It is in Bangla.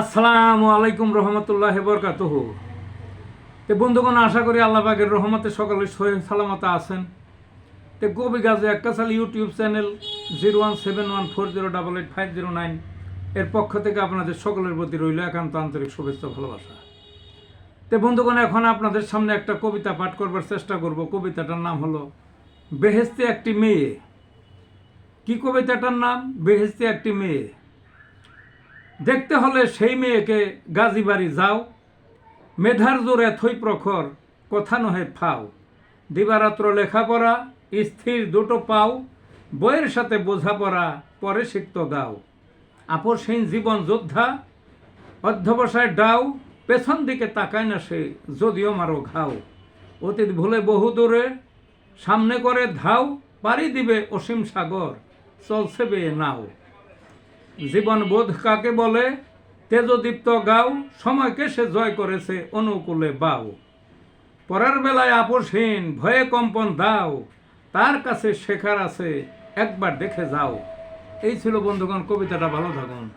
আসসালামু আলাইকুম রহমতুল্লাহ বরকাতহ। তে বন্ধুগণ, আশা করি আল্লাহ পাকের রহমতে সকলে সালামতে আছেন। তে কবি গাজে একটা সাল YouTube channel zero one seven one four zero double eight five zero nine এর পক্ষ থেকে আপনাদের সকলের প্রতি রইল একান্ত আন্তরিক শুভেচ্ছা ভালোবাসা। তে বন্ধুগণ, এখন আপনাদের সামনে একটা কবিতা পাঠ করবার চেষ্টা করব। কবিতাটার নাম হলো বেহেস্তে একটি মেয়ে। কি কবিতাটার নাম? বেহেস্তে একটি মেয়ে। দেখতে হলে সেই মেয়েকে গাজী গাজীবাড়ি যাও। মেধার জোরে থই প্রখর, কথা নহে ফাও। দিবারাত্র লেখাপড়া, স্থির দুটো পাও। বইয়ের সাথে বোঝাপড়া, পরে শিখত গাও আপসহীন জীবন যোদ্ধা, অধ্যবসায় ডাও। পেছন দিকে তাকায় না সে, যদিও মারো ঘাও। অতীত ভুলে বহু দূরে, সামনে করে ধাও। পাড়ি দিবে অসীম সাগর, চলছে বেয়ে নাও। জীবন বোধ কাকে বলে? তেজদীপ্ত গাও, সময়কে সে জয় করেছে অনুকূলে বাও। পরের বেলায় আপসহীন ভয়ে কম্পন দাও। তার কাছে শেখার আছে, একবার দেখে যাও। এই ছিল বন্ধুগণ, কবিতাটা ভালো থাকুন।